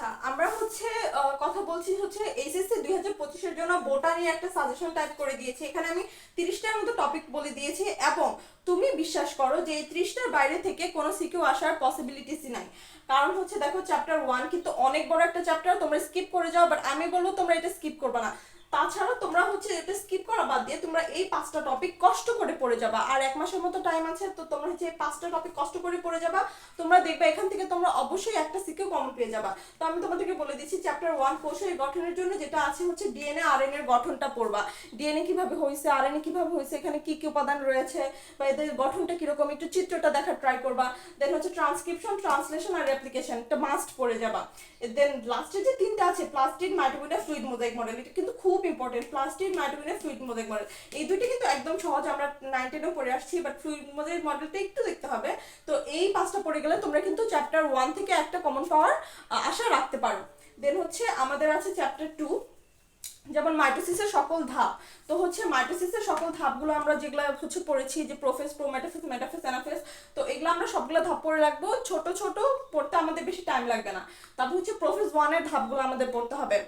আচ্ছা আমরা হচ্ছে কথা বলছি হচ্ছে এইচএসসি দুই হাজার পঁচিশের জন্য বোটানি একটা সাজেশন টাইপ করে দিয়েছি। এখানে আমি তিরিশটার মতো টপিক বলে দিয়েছি এবং তুমি বিশ্বাস করো যে এই ত্রিশটার বাইরে থেকে কোনো সিকিউ আসার পসিবিলিটিসই নাই। কারণ হচ্ছে দেখো চ্যাপ্টার ওয়ান কিন্তু অনেক বড় একটা চ্যাপ্টার তোমরা স্কিপ করে যাও বাট আমি বলব তোমরা এটা স্কিপ করবে না। তাছাড়া তোমরা হচ্ছে এটা স্কিপ করা বাদ দিয়ে তোমরা এই পাঁচটা টপিক কষ্ট করে পড়ে যাবা। আর এক মাসের মতো টাইম আছে, তো তোমরা হচ্ছে এই পাঁচটা টপিক কষ্ট করে পড়ে যাবা। তোমরা দেখবে এখান থেকে তোমরা অবশ্যই একটা সিকিউ কমন পেয়ে যাবা। তো আমি তোমাদেরকে বলে দিচ্ছি চ্যাপ্টার ওয়ান কোষের গঠনের জন্য যেটা আছে হচ্ছে ডিএনএ আরএনএ এর গঠনটা পড়বা। ডিএনএ কীভাবে হয়েছে আরএনএ কীভাবে হয়েছে এখানে কি কি উপাদান রয়েছে, বা এদের গঠনটা কীরকম, একটু চিত্রটা দেখার ট্রাই করবা। দেন হচ্ছে ট্রান্সক্রিপশন ট্রান্সলেশন আর রেপ্লিকেশন এটা মাস্ট পড়ে যাবা। দেন লাস্টে যে তিনটা আছে plasma membrane fluid mosaic model এটা কিন্তু খুব important plasma membrane fluid mosaic model এই দুটি কিন্তু একদম সহজ, আমরা নাইন টেনেও পড়ে আসছি বাট ফ্লুইড মোজাইক মডেলটা একটু দেখতে হবে। তো এই পাঁচটা পড়ে গেলে তোমরা কিন্তু চ্যাপ্টার ওয়ান থেকে একটা কমন পাওয়ার আশা রাখতে পারো। দেন হচ্ছে আমাদের আছে চ্যাপ্টার টু যেমন মাইটোসিসের সকল ধাপ, তো হচ্ছে মাইটোসিসের সকল ধাপগুলো আমরা যেগুলো হচ্ছে পড়েছি, যে প্রোফেস প্রোমেটাফেস মেটাফেস অ্যানাফেস তো এগুলো আমরা সবগুলো ধাপ পড়ে রাখব। ছোট ছোট পড়তে আমাদের বেশি টাইম লাগবে না। তারপর হচ্ছে প্রোফেস ওয়ানের ধাপগুলো আমাদের পড়তে হবে।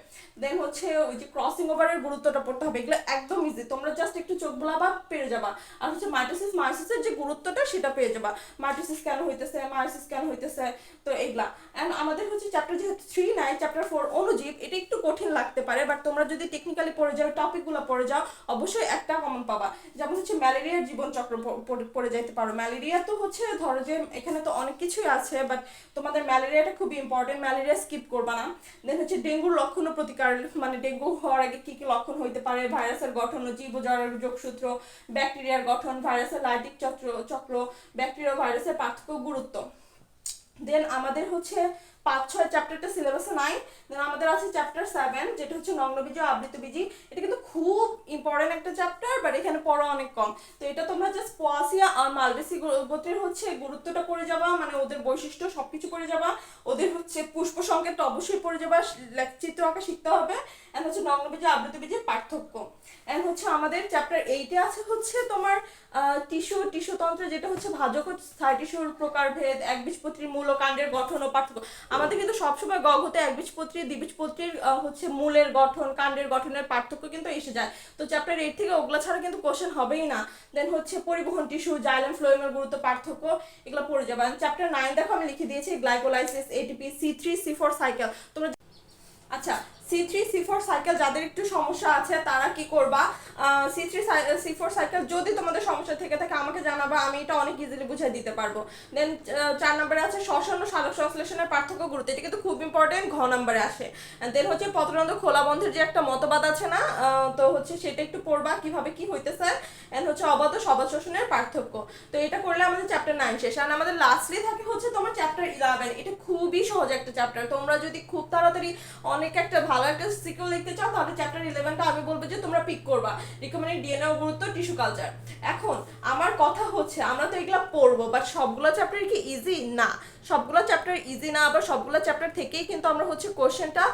দেন হচ্ছে ওই যে ক্রসিং ওভারের গুরুত্বটা পড়তে হবে। এগুলো একদম ইজি তোমরা জাস্ট একটু চোখ বোলাবা, পেরে যাবা। আর হচ্ছে মাইটোসিস মাইসিসের যে গুরুত্বটা, সেটা পেয়ে যাবা। মাইটোসিস কেন হইতেছে? মাইসিস কেন হইতেছে? তো এগুলা। অ্যান্ড আমাদের হচ্ছে চ্যাপ্টার যেহেতু থ্রি নাই চ্যাপ্টার ফোর অনুজীব, এটা একটু কঠিন লাগতে পারে বাট তোমরা যদি টেকনিক্যালি পড়ে যাও টপিকগুলো পড়ে যাও, অবশ্যই একটা কমন পাবা। যেমন হচ্ছে ম্যালেরিয়ার জীবনচক্র পড়ে- যাইতে পারো। ম্যালেরিয়া তো হচ্ছে ধরো যে এখানে তো অনেক কিছুই আছে বাট তোমাদের ম্যালেরিয়াটা খুবই ইম্পর্টেন্ট ম্যালেরিয়া স্কিপ করবা না। দেন হচ্ছে ডেঙ্গুর লক্ষণ ও প্রতিকার মানে ডেঙ্গু হওয়ার আগে কি কি লক্ষণ হইতে পারে? ভাইরাসের গঠন ও জীব জ্বরের যোগসূত্র, ব্যাকটেরিয়ার গঠন, ভাইরাসের লাইটিক চক্র চক্র, ব্যাকটেরিয়া ভাইরাসের পার্থক্য গুরুত্ব। দেন আমাদের হচ্ছে পাঁচ, ছয় চ্যাপ্টারটা সিলেবাসে নাই। দেন আমাদের আছে চ্যাপ্টার সেভেন যেটা হচ্ছে নগ্নবীজ ও আবৃতবীজি এটা কিন্তু খুব ইম্পর্টেন্ট একটা চ্যাপ্টার বাট এখানে পড়া অনেক কম। তো এটা তোমরা জাস্ট পোয়াসিয়া আর মালবেসি গোত্রের হচ্ছে গুরুত্বটা পড়ে যাবা মানে ওদের বৈশিষ্ট্য সবকিছু পড়ে যাবা। ওদের হচ্ছে পুষ্প সংকেতটা অবশ্যই পড়ে যাবা চিত্র আঁকা শিখতে হবে। এন্ড হচ্ছে নগ্নবীজ আবৃত বীজের পার্থক্য। এন্ড হচ্ছে আমাদের চ্যাপ্টার এইটে আছে হচ্ছে তোমার টিস্যু টিস্যুতন্ত্র যেটা হচ্ছে ভাজক ও স্থায়ী টিস্যুর প্রকারভেদ একবীজপত্রীর মূল ও কাণ্ডের গঠন ও পার্থক্য। আমাদের কিন্তু সবসময় গঘতে একবীজপত্রী দ্বিবীজপত্রীর হচ্ছে মূলের গঠন, কাণ্ডের গঠনের পার্থক্য কিন্তু এসে যায়। তো চ্যাপ্টার এইট থেকে ওগুলা ছাড়া কিন্তু কোশ্চেন হবেই না। দেন হচ্ছে পরিবহন টিস্যু জাইলেন ফ্লোয়েমের গুরুত্ব পার্থক্য, এগুলো পড়ে যাবে। চ্যাপ্টার নাইন দেখো আমি লিখে দিয়েছি glycolysis ATP C three C four cycle তোমরা আচ্ছা C three, C four cycle যাদের একটু সমস্যা আছে, তারা কি করবা? C three C four cycle যদি তোমাদের সমস্যা থেকে থাকে, আমাকে জানাবা, আমি এটা অনেক ইজিলি বুঝিয়ে দিতে পারব। দেন চার নম্বরে আছে শ্বসন সালোক সংশ্লেষণের পার্থক্য গুরুত্ব। এটা কিন্তু খুব ইম্পর্টেন্ট ঘ নম্বরে আসে। দেন হচ্ছে পত্ররন্ধ্র খোলা বন্ধের যে একটা মতবাদ আছে না তো হচ্ছে সেটা একটু পড়বা, কীভাবে কি হইতেছে? এন্ড হচ্ছে অবাধ সবাদ শোষণের পার্থক্য। তো এটা করলে আমাদের চ্যাপ্টার নাইন শেষ। আর আমাদের লাস্টলি থাকে হচ্ছে তোমার চ্যাপ্টার ইলেভেন এটা খুবই সহজ একটা চ্যাপ্টার তোমরা যদি খুব তাড়াতাড়ি অনেক একটা ভালো একটা সিকিউর লিখতে চাও, তাহলে চ্যাপ্টার ইলেভেনটা আমি বলব যে তোমরা পিক করবা। রিকমেন্ডেড ডিএনএ গুরুত্ব টিস্যু কালচার এখন, আমার কথা হচ্ছে, আমরা তো এগুলো পড়ব বাট সবগুলো চ্যাপ্টার কি ইজি না। সবগুলো চ্যাপ্টার ইজি না, আবার সবগুলো চ্যাপ্টার থেকেই কিন্তু আমরা হচ্ছে কোশ্চেনটা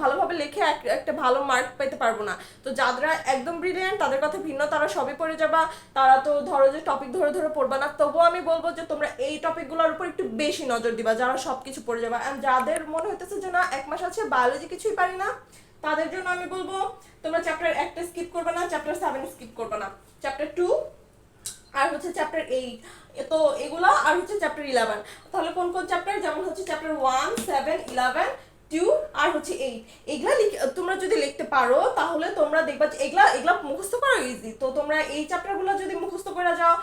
ভালোভাবে লিখে একটা ভালো মার্ক পেতে পারব না। তো যারা একদম ব্রিলিয়ান্ট তাদের কথা ভিন্ন, তারা সবই পড়ে যাবা। তারা তো ধরো যে টপিক ধরে ধরে পড়বা না, তবুও আমি বলব যে তোমরা এই টপিকগুলোর উপর একটু বেশি নজর দিবা, যারা সব কিছু পড়ে যাবা। অ্যান্ড যাদের মনে হইতেছে যে না, এক মাস আছে বায়োলজি কিছুই পারি না। তাদের জন্য আমি বলব, তোমরা চ্যাপ্টার একটা স্কিপ করবে না চ্যাপ্টার সেভেন স্কিপ করবে না। চ্যাপ্টার টু আর হচ্ছে চ্যাপ্টার এইট তো এগুলো আর হচ্ছে চ্যাপ্টার ইলেভেন তাহলে কোন কোন চ্যাপ্টার যেমন হচ্ছে chapter one seven eleven two আর হচ্ছে এইট এগুলা তোমরা যদি লিখতে পারো, তাহলে তোমরা দেখবা এগুলা এগুলা মুখস্থ করা ইজি তো তোমরা এই চ্যাপ্টারগুলো যদি মুখস্থ করে যাও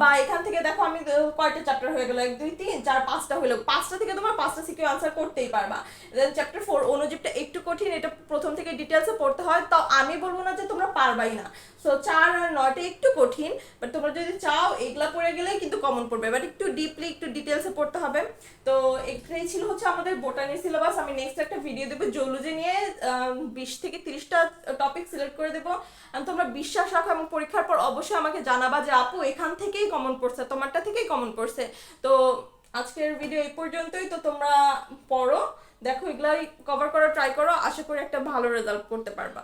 বা এখান থেকে দেখো আমি কয়টা চ্যাপ্টার হয়ে গেলো? এক, দুই, তিন, চার, পাঁচটা হলো পাঁচটা থেকে তোমার পাঁচটা সিকিউ আনসার করতেই পারবা। দেন চ্যাপ্টার ফোর অনুজীবটা একটু কঠিন, এটা প্রথম থেকে ডিটেলসে পড়তে হয়। তাও আমি বলব না যে তোমরা পারবাই না। সো চার আর নয়টা একটু কঠিন বাট তোমরা যদি চাও, এগুলা পড়ে গেলেই কিন্তু কমন পড়বে। বাট একটু ডিপলি একটু ডিটেলসে পড়তে হবে। তো এটাই ছিল হচ্ছে আমাদের বোটানির সিলেবাস আমি নেক্সট একটা ভিডিও দেবো, জৌলজি নিয়ে বিশ থেকে তিরিশটা টপিক সিলেক্ট করে দেবো। তোমরা বিশ্বাস রাখো এবং পরীক্ষার পর অবশ্যই আমাকে জানাবা যে আপু, এখান থেকেই কমন পড়ছে, তোমারটা থেকেই কমন পড়ছে। তো আজকের ভিডিও এই পর্যন্তই, তো তোমরা পড়ো, দেখো, এগুলাই কভার করা ট্রাই করো, আশা করি একটা ভালো রেজাল্ট করতে পারবা।